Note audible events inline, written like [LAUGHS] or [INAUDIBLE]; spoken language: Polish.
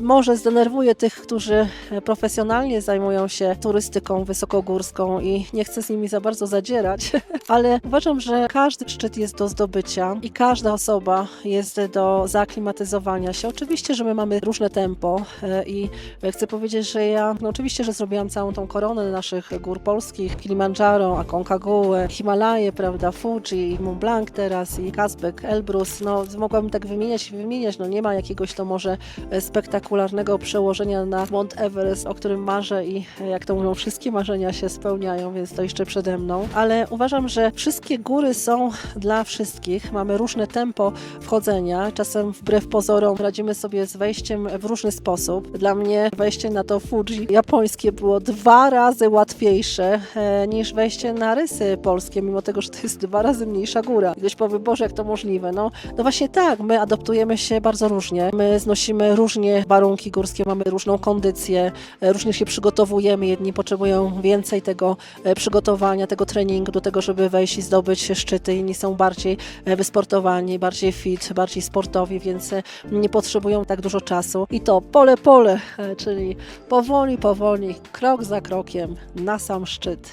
może zdenerwuje tych, którzy profesjonalnie zajmują się turystyką wysokogórską i nie chcę z nimi za bardzo zadzierać, [LAUGHS] ale uważam, że każdy szczyt jest do zdobycia i każda osoba jest do zaaklimatyzowania się. Oczywiście, że my mamy różne tempo e, i chcę powiedzieć, że ja, no oczywiście, że zrobiłam całą tą koronę naszych gór polskich, Kilimandżaro, Aconcagua, Himalaje, prawda, Fuji, Mont Blanc teraz i Kazbek, Elbrus, no mogłabym tak wymieniać i wymieniać, no nie ma jakiegoś to może e, spektakularnego przełożenia na Mont Everest, o którym marzę i jak to mówią, wszystkie marzenia się spełniają, więc to jeszcze przede mną, ale uważam, że wszystkie góry są dla wszystkich, mamy różne tempo wchodzenia, czasem wbrew pozorom radzimy sobie z wejściem w różny sposób. Dla mnie wejście na to Fuji japońskie było dwa razy łatwiejsze e, niż wejście na rysy polskie, mimo tego, że to jest dwa razy mniejsza góra. Ktoś powie, Boże, jak to możliwe? No, no właśnie tak, my adaptujemy się bardzo różnie, my znosimy różnie warunki górskie, mamy różną kondycję, e, różnie się przygotowujemy. Jedni potrzebują więcej tego e, przygotowania, tego treningu do tego, żeby wejść i zdobyć szczyty, inni są bardziej e, wysportowani, bardziej fit, bardziej sportowi, więc nie potrzebują tak dużo czasu. I to pole pole, czyli powoli, powoli, krok za krokiem na sam szczyt.